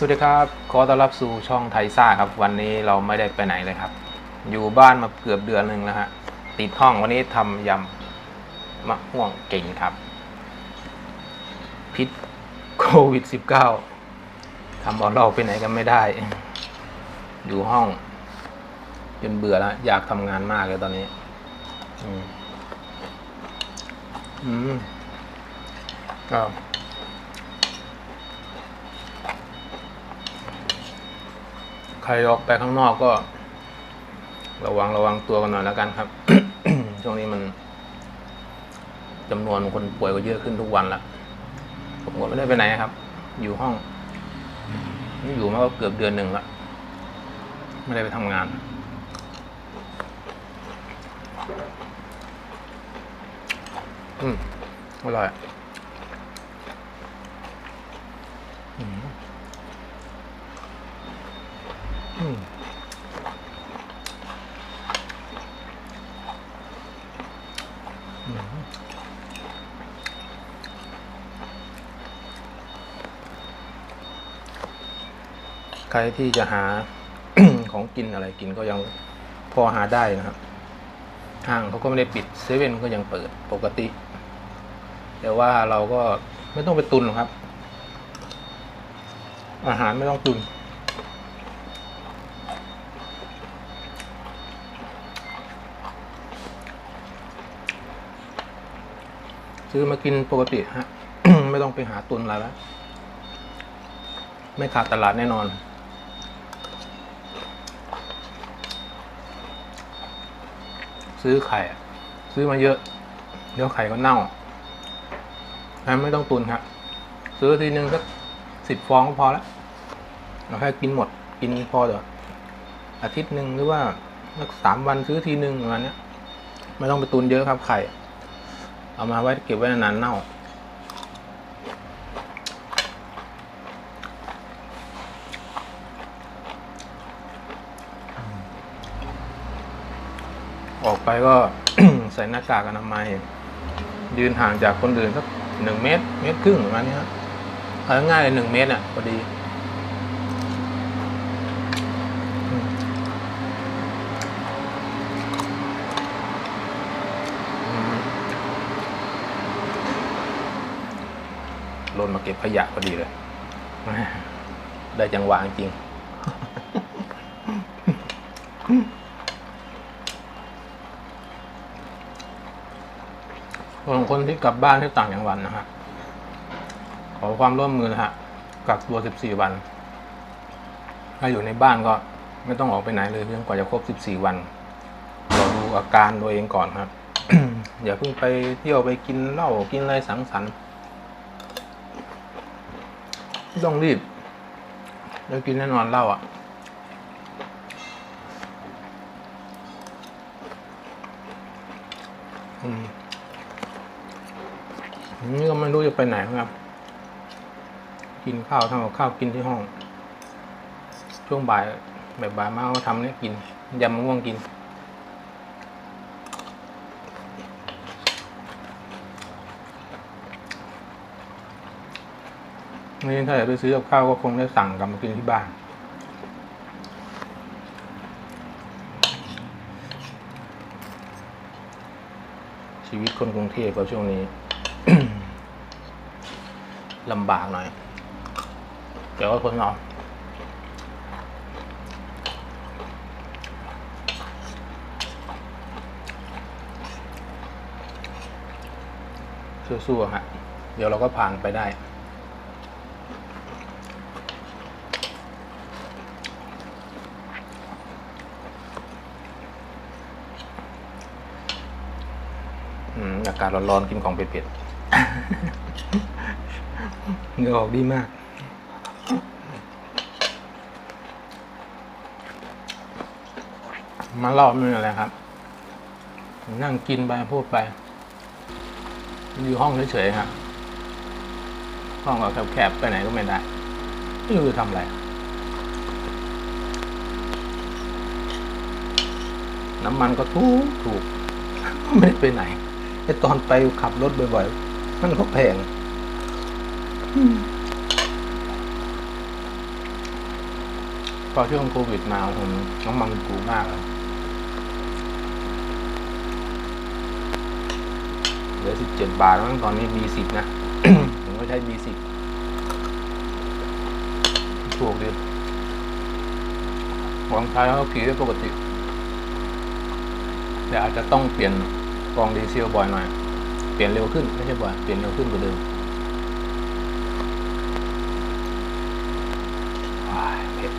สวัสดีครับ ขอต้อนรับสู่ช่องไทยซ่าครับ วันนี้เราไม่ได้ไปไหนเลยครับ อยู่บ้านมาเกือบเดือนหนึ่งแล้วฮะ ติดห้องวันนี้ทำยำมะม่วงเก่งครับ พิษโควิด -19 ทำเอาเราไปไหนกันไม่ได้ อยู่ห้อง จนเบื่อแล้ว อยากทำงานมากเลยตอนนี้ อืม อืมก็ ครออกไปข้างนอกก็ ระวังระวังตัวกันหน่อยแล้วกันครับ ช่วงนี้มันจำนวนคนป่วยก็เยอะขึ้นทุกวันละผมก็ไม่ได้ไปไหนครับ อยู่ห้องนี่อยู่มาก็เกือบเดือนหนึ่งละไม่ได้ไปทำงาน อืมอร่อยอะอืม อืมอืม ใครที่จะหา ของกินอะไรกินก็ยังพอหาได้นะครับห้างเขาก็ไม่ได้ปิดเซเว่นก็ยังเปิดปกติ แต่ว่าเราก็ไม่ต้องไปตุนหรอกครับ อาหารไม่ต้องตุน ซื้อมากินปกติฮะ ไม่ต้องไปหาตุนอะไรแล้ว ไม่ขาดตลาดแน่นอน ซื้อไข่ ซื้อมาเยอะ เดี๋ยวไข่ก็เน่าไม่ต้องตุนครับ ซื้อทีนึงสักสิบฟองก็พอแล้วเราแค่กินหมด กินพอเดี๋ยวอาทิตย์หนึ่งหรือว่าสักสามวันซื้อทีนึงประมาณเนี้ยไม่ต้องไปตุนเยอะครับไข่ เอามาไว้เก็บไว้นานๆเน่าออกไปก็ใส่หน้ากากอนามัย ยืนห่างจากคนอื่นสักหนึ่งเมตร เมตรครึ่งประมาณนี้ครับเอาง่ายเลยหนึ่งเมตรอะพอดีอืมอืม ลนมาเก็บขยะพอดีเลย ได้จังหวะจริง ส่วนคนที่กลับบ้านที่ต่างจังหวัดนะฮะ ขอความร่วมมือนะฮะ กักตัว 14 วัน ถ้าอยู่ในบ้านก็ไม่ต้องออกไปไหนเลยจนกว่าจะครบ 14 วันรอดูอาการตัวเองก่อนครับ อย่าเพิ่งไปเที่ยวไปกินเหล้ากินอะไรสังสรรค์ ต้องรีบเดี๋ยวกินแน่นอนเหล้าอะ อืมนี่ก็ไม่รู้จะไปไหนครับ กินข้าวทำกับข้าวกินที่ห้อง ช่วงบ่ายแบบบ่ายมาก็ทำเนี่ยกินยำมะม่วงกิน นี่ถ้าอยากไปซื้อกับข้าวก็คงได้สั่งกลับมากินที่บ้าน ชีวิตคนกรุงเทพก็ช่วงนี้ลำบากหน่อยแต่ว่าคนเราสู้ๆฮะ เดี๋ยวเราก็ผ่านไปได้ อากาศร้อนๆกินของเผ็ดๆเงือออกดีมาก มาเล่าไม่อะไรครับ นั่งกินไปพูดไป อยู่ห้องเฉยๆครับห้องก็แคบๆไปไหนก็ไม่ได้ไม่รู้จะทำอะไรน้ำมันก็ถูกถูก ไม่ได้ไปไหน ไอตอนไปขับรถบ่อยๆ มันก็แพงอช่วงโควิดมาผมน้ำมันถูกมากเลยเหลือสิบเจ็ดบาทแล้วตอนนี้ B10 นะ ผมก็ใช้ B10 ถูกดีลองใช้แล้วขี่ได้ปกติ แต่อาจจะต้องเปลี่ยน กองดีเซลบ่อยหน่อย เปลี่ยนเร็วขึ้นไม่ใช่บ่อย เปลี่ยนเร็วขึ้นกว่าเดิมว้าเผ็ด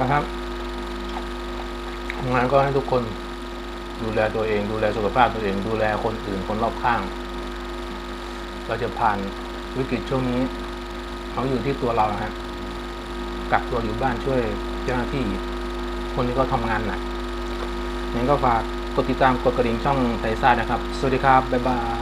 นะครับงานก็ให้ทุกคนดูแลตัวเอง ดูแลสุขภาพตัวเอง ดูแลคนอื่นคนรอบข้าง เราจะผ่านวิกฤตช่วงนี้เขาอยู่ที่ตัวเราฮะกักตัวอยู่บ้านช่วย เจ้าหน้าที่ คนที่เขาทำงานหนักงั้นก็ฝากกดติดตามกดกระดิ่งช่องไทยซ่านะครับ สวัสดีครับ บ๊ายบาย